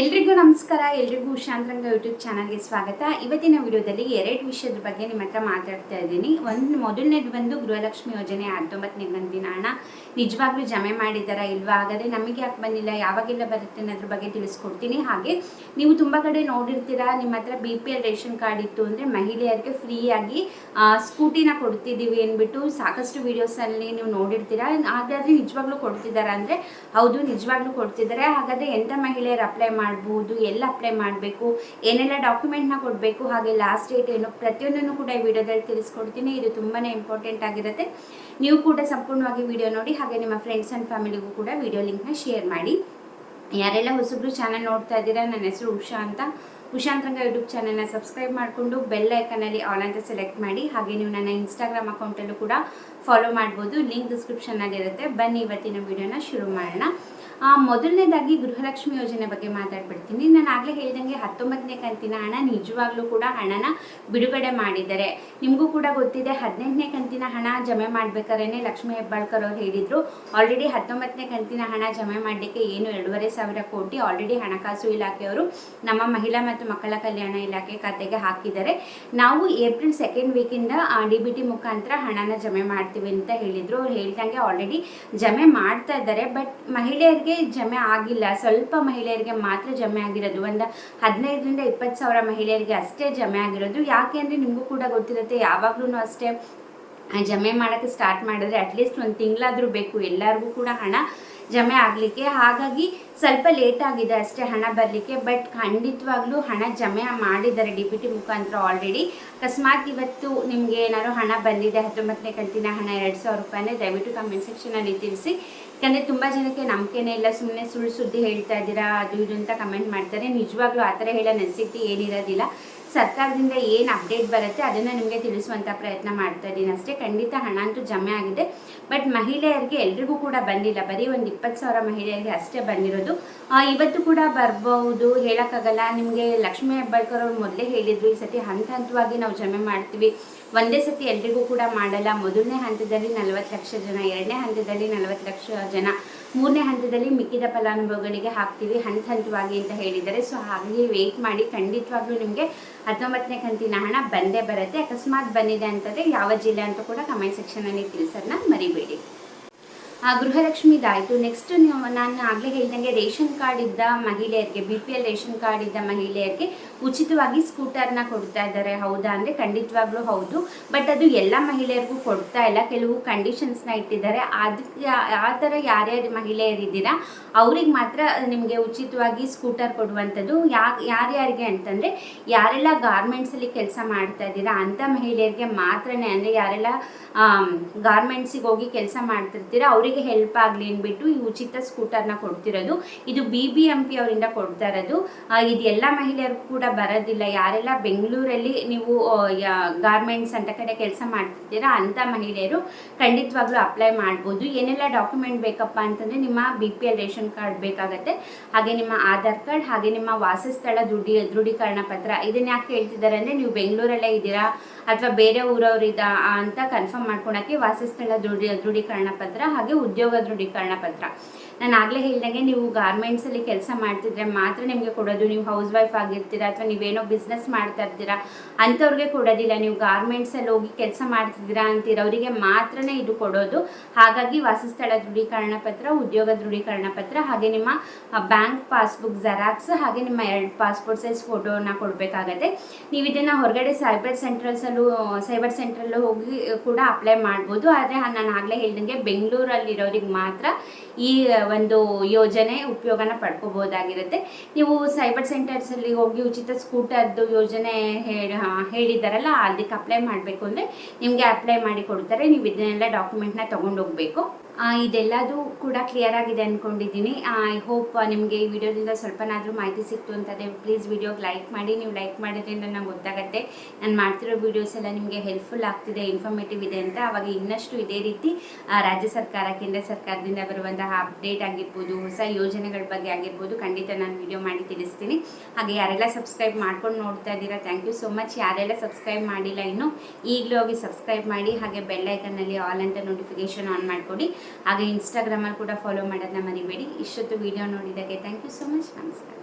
ಎಲ್ರಿಗೂ ನಮಸ್ಕಾರ, ಎಲ್ರಿಗೂ ಶಾಂತರಂಗ ಯೂಟ್ಯೂಬ್ ಚಾನಲ್ಗೆ ಸ್ವಾಗತ. ಇವತ್ತಿನ ವಿಡಿಯೋದಲ್ಲಿ ಎರಡು ವಿಷಯದ ಬಗ್ಗೆ ನಿಮ್ಮ ಹತ್ರ ಮಾತಾಡ್ತಾ ಇದ್ದೀನಿ. ಒಂದು, ಮೊದಲನೇದು ಬಂದು ಗೃಹಲಕ್ಷ್ಮಿ ಯೋಜನೆ ಹತ್ತೊಂಬತ್ತನೇ ಕಂತಿನ ಹಣ ನಿಜವಾಗ್ಲೂ ಜಮೆ ಮಾಡಿದ್ದಾರಾ ಇಲ್ವಾ? ಹಾಗಾದರೆ ನಮಗೆ ಯಾಕೆ ಬಂದಿಲ್ಲ? ಯಾವಾಗೆಲ್ಲ ಬರುತ್ತೆ ಅನ್ನೋದ್ರ ಬಗ್ಗೆ ತಿಳಿಸ್ಕೊಡ್ತೀನಿ. ಹಾಗೆ, ನೀವು ತುಂಬ ಕಡೆ ನೋಡಿರ್ತೀರಾ, ನಿಮ್ಮ ಹತ್ರ B P L ration card ಇತ್ತು ಅಂದರೆ ಮಹಿಳೆಯರಿಗೆ ಫ್ರೀಯಾಗಿ ಸ್ಕೂಟಿನ ಕೊಡ್ತಿದ್ದೀವಿ ಅಂದ್ಬಿಟ್ಟು ಸಾಕಷ್ಟು ವೀಡಿಯೋಸಲ್ಲಿ ನೀವು ನೋಡಿರ್ತೀರಾ. ಹಾಗಾದರೆ ನಿಜವಾಗ್ಲೂ ಕೊಡ್ತಿದ್ದಾರಾ ಅಂದರೆ, ಹೌದು, ನಿಜವಾಗ್ಲೂ ಕೊಡ್ತಿದ್ದಾರೆ ಹಾಗಾದರೆ ಎಂಥ ಮಹಿಳೆಯರು ಅಪ್ಲೈ ಮಾಡ್ಬೋದು, ಎಲ್ಲ ಅಪ್ಲೈ ಮಾಡಬೇಕು, ಏನೆಲ್ಲ ಡಾಕ್ಯುಮೆಂಟ್ನ ಕೊಡಬೇಕು, ಹಾಗೆ ಲಾಸ್ಟ್ ಡೇಟ್ ಏನು, ಪ್ರತಿಯೊಂದನ್ನು ಕೂಡ ಈ ವಿಡಿಯೋದಲ್ಲಿ ತಿಳಿಸ್ಕೊಡ್ತೀನಿ. ಇದು ತುಂಬಾ ಇಂಪಾರ್ಟೆಂಟ್ ಆಗಿರುತ್ತೆ. ನೀವು ಕೂಡ ಸಂಪೂರ್ಣವಾಗಿ ವಿಡಿಯೋ ನೋಡಿ, ಹಾಗೆ ನಿಮ್ಮ ಫ್ರೆಂಡ್ಸ್ ಆ್ಯಂಡ್ ಫ್ಯಾಮಿಲಿಗೂ ಕೂಡ ವಿಡಿಯೋ ಲಿಂಕ್ನ ಶೇರ್ ಮಾಡಿ. ಯಾರೆಲ್ಲ ಹೊಸಬ್ರು ಚಾನಲ್ ನೋಡ್ತಾ ಇದ್ದೀರಾ, ನನ್ನ ಹೆಸರು ಉಷಾ ಅಂತ. ಉಷಾಂತರಂಗ ಯೂಟ್ಯೂಬ್ ಚಾನಲ್ನ ಸಬ್ಸ್ಕ್ರೈಬ್ ಮಾಡಿಕೊಂಡು ಬೆಲ್ ಐಕನಲ್ಲಿ ಆಲ್ ಅಂತ ಸೆಲೆಕ್ಟ್ ಮಾಡಿ, ಹಾಗೆ ನೀವು ನನ್ನ ಇನ್ಸ್ಟಾಗ್ರಾಮ್ ಅಕೌಂಟಲ್ಲೂ ಕೂಡ ಫಾಲೋ ಮಾಡ್ಬೋದು. ಲಿಂಕ್ ಡಿಸ್ಕ್ರಿಪ್ಷನ್ನಾಗಿರುತ್ತೆ ಬನ್ನಿ ಇವತ್ತಿನ ವಿಡಿಯೋನ ಶುರು ಮಾಡೋಣ. ಮೊದಲನೇದಾಗಿ ಗೃಹಲಕ್ಷ್ಮಿ ಯೋಜನೆ ಬಗ್ಗೆ ಮಾತಾಡ್ಬಿಡ್ತೀನಿ. ನಾನು ಆಗಲೇ ಹೇಳ್ದಂಗೆ ಹತ್ತೊಂಬತ್ತನೇ ಕಂತಿನ ಹಣ ನಿಜವಾಗ್ಲೂ ಕೂಡ ಹಣನ ಬಿಡುಗಡೆ ಮಾಡಿದ್ದಾರೆ. ನಿಮಗೂ ಕೂಡ ಗೊತ್ತಿದೆ, ಹದಿನೆಂಟನೇ ಕಂತಿನ ಹಣ ಜಮೆ ಮಾಡ್ಬೇಕಾದ್ರೆ ಲಕ್ಷ್ಮೀ ಹೆಬ್ಬಾಳ್ಕರ್ ಅವ್ರು ಹೇಳಿದರು. ಆಲ್ರೆಡಿ ಹತ್ತೊಂಬತ್ತನೇ ಕಂತಿನ ಹಣ ಜಮೆ ಮಾಡಲಿಕ್ಕೆ ಏನು ಎರಡೂವರೆ ಸಾವಿರ ಕೋಟಿ ಆಲ್ರೆಡಿ ಹಣಕಾಸು ಇಲಾಖೆಯವರು ನಮ್ಮ ಮಹಿಳಾ ಮತ್ತು ಮಕ್ಕಳ ಕಲ್ಯಾಣ ಇಲಾಖೆ ಖಾತೆಗೆ ಹಾಕಿದ್ದಾರೆ. ನಾವು ಏಪ್ರಿಲ್ ಸೆಕೆಂಡ್ ವೀಕಿಂದ ಡಿ ಬಿ ಟಿ ಮುಖಾಂತರ ಹಣನ ಜಮೆ ಮಾಡ್ತೀವಿ ಅಂತ ಹೇಳಿದರು. ಅವ್ರು ಹೇಳ್ದಂಗೆ ಆಲ್ರೆಡಿ ಜಮೆ ಮಾಡ್ತಾ ಇದ್ದಾರೆ. ಬಟ್ ಮಹಿಳೆಯರಿಗೆ ಜಮೆ ಆಗಿಲ್ಲ. ಸ್ವಲ್ಪ ಮಹಿಳೆಯರಿಗೆ ಮಾತ್ರ ಜಮೆ ಆಗಿರೋದು. ಒಂದು ಹದಿನೈದರಿಂದ ಇಪ್ಪತ್ತು ಸಾವಿರ ಮಹಿಳೆಯರಿಗೆ ಅಷ್ಟೇ ಜಮೆ ಆಗಿರೋದು. ಯಾಕೆ ಅಂದರೆ ನಿಮಗೂ ಕೂಡ ಗೊತ್ತಿರುತ್ತೆ ಯಾವಾಗಲೂ ಅಷ್ಟೇ ಜಮೆ ಮಾಡೋಕ್ಕೆ ಸ್ಟಾರ್ಟ್ ಮಾಡಿದ್ರೆ ಅಟ್ಲೀಸ್ಟ್ ಒಂದು ತಿಂಗಳಾದರೂ ಬೇಕು. ಎಲ್ಲರಿಗೂ ಕೂಡ ಹಣ ಜಮೆ ಆಗಲಿಕ್ಕೆ. ಹಾಗಾಗಿ ಸ್ವಲ್ಪ ಲೇಟ್ ಆಗಿದೆ ಅಷ್ಟೇ ಹಣ ಬರಲಿಕ್ಕೆ ಬಟ್ ಖಂಡಿತವಾಗ್ಲೂ ಹಣ ಜಮೆ ಮಾಡಿದ್ದಾರೆ ಡಿ ಪಿ ಟಿ ಮುಖಾಂತರ ಆಲ್ರೆಡಿ ಅಕಸ್ಮಾತ್ ಇವತ್ತು ನಿಮಗೆ ಏನಾದ್ರು ಹಣ ಬಂದಿದೆ, ಹತ್ತೊಂಬತ್ತನೇ ಕಂತಿನ ಹಣ ಎರಡು ಸಾವಿರ ರೂಪಾಯಿನೇ ದಯವಿಟ್ಟು ಕಮೆಂಟ್ ಸೆಕ್ಷನಲ್ಲಿ ತಿಳಿಸಿ. ಯಾಕಂದರೆ ತುಂಬ ಜನಕ್ಕೆ ನಂಬಿಕೆನೇ ಇಲ್ಲ ಸುಮ್ಮನೆ ಸುಳ್ಳು ಸುದ್ದಿ ಹೇಳ್ತಾ ಇದ್ದೀರಾ, ಅದು ಇದು ಅಂತ ಕಮೆಂಟ್ ಮಾಡ್ತಾರೆ. ನಿಜವಾಗ್ಲೂ ಆ ಥರ ಹೇಳೋ ನೆಸಿಟಿ ಏನಿರೋದಿಲ್ಲ. ಸರ್ಕಾರದಿಂದ ಏನು ಅಪ್ಡೇಟ್ ಬರುತ್ತೆ ಅದನ್ನು ನಿಮಗೆ ತಿಳಿಸುವಂಥ ಪ್ರಯತ್ನ ಮಾಡ್ತಾ ಇದ್ದೀನಿ. ಅಷ್ಟೇ ಖಂಡಿತ ಹಣ ಅಂತೂ ಜಮೆ ಆಗಿದೆ. ಬಟ್ ಮಹಿಳೆಯರಿಗೆ ಎಲ್ರಿಗೂ ಕೂಡ ಬಂದಿಲ್ಲ. ಬರೀ ಒಂದು ಇಪ್ಪತ್ತು ಸಾವಿರ ಮಹಿಳೆಯರಿಗೆ ಅಷ್ಟೇ ಬಂದಿರೋದು. ಇವತ್ತು ಕೂಡ ಬರ್ಬೋದು ಹೇಳೋಕ್ಕಾಗಲ್ಲ. ನಿಮಗೆ ಲಕ್ಷ್ಮೀ ಹೆಬ್ಬಾಳ್ಕರ್ ಅವರು ಮೊದಲೇ ಹೇಳಿದ್ರು, ಈ ಸತಿ ಹಂತ ಹಂತವಾಗಿ ನಾವು ಜಮೆ ಮಾಡ್ತೀವಿ. ಒಂದೇ ಸತಿ ಎಲ್ರಿಗೂ ಕೂಡ ಮಾಡಲ್ಲ. ಮೊದಲನೇ ಹಂತದಲ್ಲಿ ನಲವತ್ತು ಲಕ್ಷ ಜನ, ಎರಡನೇ ಹಂತದಲ್ಲಿ ನಲವತ್ತು ಲಕ್ಷ ಜನ. ಮೂರನೇ ಹಂತದಲ್ಲಿ ಮಿಕ್ಕಿದ ಫಲಾನುಭವಿಗಳಿಗೆ ಹಾಕ್ತೀವಿ ಹಂತ ಹಂತವಾಗಿ ಅಂತ ಹೇಳಿದ್ದಾರೆ. ಸೊ ಹಾಗಾಗಿ ವೆಯ್ಟ್ ಮಾಡಿ. ಖಂಡಿತವಾಗ್ಲೂ ನಿಮಗೆ ಹತ್ತೊಂಬತ್ತನೇ ಕಂತಿನ ಹಣ ಬಂದೇ ಬರುತ್ತೆ. ಅಕಸ್ಮಾತ್ ಬಂದಿದೆ ಅಂತಂದರೆ ಯಾವ ಜಿಲ್ಲೆ ಅಂತ ಕೂಡ ಕಮೆಂಟ್ ಸೆಕ್ಷನಲ್ಲಿ ತಿಳಿಸೋದನ್ನ ಮರಿಬೇಡಿ. ಗೃಹಲಕ್ಷ್ಮಿದಾಯಿತು ನೆಕ್ಸ್ಟ್ ನಾನು ಆಗಲೇ ಹೇಳಿದಂಗೆ ರೇಷನ್ ಕಾರ್ಡ್ ಇದ್ದ ಮಹಿಳೆಯರಿಗೆ B P L ration card ಇದ್ದ ಮಹಿಳೆಯರಿಗೆ ಉಚಿತವಾಗಿ ಸ್ಕೂಟರ್ನ ಕೊಡ್ತಾ ಇದ್ದಾರೆ. ಹೌದಾ? ಅಂದರೆ ಖಂಡಿತವಾಗ್ಲೂ ಹೌದು. ಬಟ್ ಅದು ಎಲ್ಲ ಮಹಿಳೆಯರಿಗೂ ಕೊಡ್ತಾ ಇಲ್ಲ. ಕೆಲವು ಕಂಡೀಷನ್ಸ್ನ ಇಟ್ಟಿದ್ದಾರೆ. ಅದಕ್ಕೆ ಆ ಥರ ಯಾರ್ಯಾರು ಮಹಿಳೆಯರಿದ್ದೀರಾ? ಅವ್ರಿಗೆ ಮಾತ್ರ ನಿಮಗೆ ಉಚಿತವಾಗಿ ಸ್ಕೂಟರ್ ಕೊಡುವಂಥದ್ದು. ಯಾ ಯಾರ್ಯಾರಿಗೆ ಅಂತಂದರೆ ಯಾರೆಲ್ಲ ಗಾರ್ಮೆಂಟ್ಸಲ್ಲಿ ಕೆಲಸ ಮಾಡ್ತಾ ಇದ್ದೀರಾ ಅಂಥ ಮಹಿಳೆಯರಿಗೆ ಮಾತ್ರನೇ. ಅಂದರೆ ಯಾರೆಲ್ಲ ಗಾರ್ಮೆಂಟ್ಸಿಗೆ ಹೋಗಿ ಕೆಲಸ ಮಾಡ್ತಿರ್ತೀರಾ, ಅವರಿಗೆ ಹೆಲ್ಪ್ ಆಗಲಿ ಅಂದ್ಬಿಟ್ಟು ಈ ಉಚಿತ ಸ್ಕೂಟರ್ನ ಕೊಡ್ತಿರೋದು. ಇದು ಬಿ ಬಿ ಎಂ ಪಿ ಅವರಿಂದ ಕೊಡ್ತಾ ಇರೋದು. ಇದು ಎಲ್ಲ ಮಹಿಳೆಯರು ಕೂಡ ಬರೋದಿಲ್ಲ. ಯಾರೆಲ್ಲ ಬೆಂಗಳೂರಲ್ಲಿ ನೀವು ಗಾರ್ಮೆಂಟ್ಸ್ ಅಂತ ಕಡೆ ಕೆಲಸ ಮಾಡ್ತಿದ್ದೀರಾ ಅಂಥ ಮಹಿಳೆಯರು ಖಂಡಿತವಾಗ್ಲೂ ಅಪ್ಲೈ ಮಾಡ್ಬೋದು. ಏನೆಲ್ಲ ಡಾಕ್ಯುಮೆಂಟ್ ಬೇಕಪ್ಪ ಅಂತಂದರೆ ನಿಮ್ಮ B P L ration card ಬೇಕಾಗತ್ತೆ. ಹಾಗೆ ನಿಮ್ಮ ಆಧಾರ್ ಕಾರ್ಡ್, ಹಾಗೆ ನಿಮ್ಮ ವಾಸಸ್ಥಳ ದೃಢಿ ದೃಢೀಕರಣ ಪತ್ರ. ಇದನ್ನ ಯಾಕೆ ಹೇಳ್ತಿದ್ದಾರೆ ಅಂದರೆ ನೀವು ಬೆಂಗಳೂರಲ್ಲೇ ಇದ್ದೀರಾ ಅಥವಾ ಬೇರೆ ಊರವ್ರಿದ ಅಂತ ಕನ್ಫರ್ಮ್ ಮಾಡ್ಕೊಳಕ್ಕೆ ವಾಸಸ್ಥಳ ದೃಢಿ ದೃಢೀಕರಣ ಪತ್ರ ಹಾಗೆ ಉದ್ಯೋಗ ದೃಢೀಕರಣ ಪತ್ರ. ನಾನು ಆಗಲೇ ಹೇಳಿದಂಗೆ ನೀವು ಗಾರ್ಮೆಂಟ್ಸಲ್ಲಿ ಕೆಲಸ ಮಾಡ್ತಿದ್ರೆ ಮಾತ್ರ ನಿಮಗೆ ಕೊಡೋದು. ನೀವು ಹೌಸ್ ವೈಫ್ ಆಗಿರ್ತೀರಾ ಅಥವಾ ನೀವೇನೋ ಬಿಸ್ನೆಸ್ ಮಾಡ್ತಾ ಇರ್ತೀರಾ, ಅಂಥವ್ರಿಗೆ ಕೊಡೋದಿಲ್ಲ. ನೀವು ಗಾರ್ಮೆಂಟ್ಸಲ್ಲಿ ಹೋಗಿ ಕೆಲಸ ಮಾಡ್ತಿದ್ದೀರಾ ಅವರಿಗೆ ಮಾತ್ರನೇ ಇದು ಕೊಡೋದು. ಹಾಗಾಗಿ ವಾಸಸ್ಥಳ ದೃಢೀಕರಣ ಪತ್ರ, ಉದ್ಯೋಗ ದೃಢೀಕರಣ ಪತ್ರ, ಹಾಗೆ ನಿಮ್ಮ ಬ್ಯಾಂಕ್ ಪಾಸ್ಬುಕ್ ಜೆರಾಕ್ಸ್ ಹಾಗೆ ನಿಮ್ಮ ಎರಡು ಪಾಸ್ಪೋರ್ಟ್ ಸೈಜ್ ಫೋಟೋನ ಕೊಡಬೇಕಾಗತ್ತೆ. ನೀವು ಇದನ್ನು ಹೊರಗಡೆ ಸೈಬರ್ ಸೆಂಟ್ರಲ್ಸಲ್ಲೂ ಸೈಬರ್ ಸೆಂಟ್ರಲ್ಲೂ ಹೋಗಿ ಕೂಡ ಅಪ್ಲೈ ಮಾಡ್ಬೋದು. ಆದರೆ ನಾನು ಆಗಲೇ ಹೇಳ್ದಂಗೆ ಬೆಂಗಳೂರಲ್ಲಿರೋರಿಗೆ ಮಾತ್ರ ಈ ಒಂದು ಯೋಜನೆ ಉಪಯೋಗನ ಪಡ್ಕೋಬೋದಾಗಿರುತ್ತೆ. ನೀವು ಸೈಬರ್ ಸೆಂಟರ್ಸಲ್ಲಿ ಹೋಗಿ ಉಚಿತ ಸ್ಕೂಟರ್ದು ಯೋಜನೆ ಹೇಳಿ ಹೇಳಿದ್ದಾರಲ್ಲ ಅದಕ್ಕೆ ಅಪ್ಲೈ ಮಾಡಬೇಕು ಅಂದರೆ ನಿಮಗೆ ಅಪ್ಲೈ ಮಾಡಿ ಕೊಡ್ತಾರೆ, ನೀವು ಇದನ್ನೆಲ್ಲ ಡಾಕ್ಯುಮೆಂಟ್ನ ತೊಗೊಂಡೋಗ್ಬೇಕು. ಇದೆಲ್ಲದೂ ಕೂಡ ಕ್ಲಿಯರ್ ಆಗಿದೆ ಅಂದ್ಕೊಂಡಿದ್ದೀನಿ ಐ ಹೋಪ್ ನಿಮಗೆ ಈ ವಿಡಿಯೋದಿಂದ ಸ್ವಲ್ಪನಾದರೂ ಮಾಹಿತಿ ಸಿಕ್ತು ಅಂತಂದರೆ ಪ್ಲೀಸ್ ವಿಡಿಯೋಗೆ ಲೈಕ್ ಮಾಡಿ. ನೀವು ಲೈಕ್ ಮಾಡಿದ್ರಿಂದ ನಂಗೆ ಗೊತ್ತಾಗುತ್ತೆ. ನಾನು ಮಾಡ್ತಿರೋ ವಿಡಿಯೋಸ್ ಎಲ್ಲ ನಿಮಗೆ ಹೆಲ್ಪ್ಫುಲ್ ಆಗ್ತಿದೆ ಇನ್ಫಾರ್ಮೇಟಿವ್ ಇದೆ ಅಂತ. ಅವಾಗ ಇನ್ನಷ್ಟು ಇದೇ ರೀತಿ ರಾಜ್ಯ ಸರ್ಕಾರ, ಕೇಂದ್ರ ಸರ್ಕಾರದಿಂದ ಬರುವಂತಹ ಅಪ್ಡೇಟ್ ಆಗಿರ್ಬೋದು, ಹೊಸ ಯೋಜನೆಗಳ ಬಗ್ಗೆ ಆಗಿರ್ಬೋದು ಖಂಡಿತ ನಾನು ವಿಡಿಯೋ ಮಾಡಿ ತಿಳಿಸ್ತೀನಿ. ಹಾಗೆ ಯಾರೆಲ್ಲ ಸಬ್ಸ್ಕ್ರೈಬ್ ಮಾಡ್ಕೊಂಡು ನೋಡ್ತಾ ಇದ್ದೀರಾ ಥ್ಯಾಂಕ್ ಯು ಸೋ ಮಚ್ ಯಾರೆಲ್ಲ ಸಬ್ಸ್ಕ್ರೈಬ್ ಮಾಡಿಲ್ಲ ಇನ್ನೂ, ಈಗಲೂ ಹೋಗಿ ಸಬ್ಸ್ಕ್ರೈಬ್ ಮಾಡಿ. ಹಾಗೆ ಬೆಲ್ಲೈಕನ್ನಲ್ಲಿ ಆಲ್ ಅಂತ ನೋಟಿಫಿಕೇಶನ್ ಆನ್ ಮಾಡಿಕೊಡಿ. ಹಾಗೆ ಇನ್ಸ್ಟಾಗ್ರಾಮಲ್ಲಿ ಕೂಡ ಫಾಲೋ ಮಾಡೋದನ್ನ ಮರಿಬೇಡಿ. ಇಷ್ಟೊತ್ತು ವಿಡಿಯೋ ನೋಡಿದ್ದಕ್ಕೆ ಥ್ಯಾಂಕ್ ಯು ಸೊ ಮಚ್ ನಮಸ್ಕಾರ.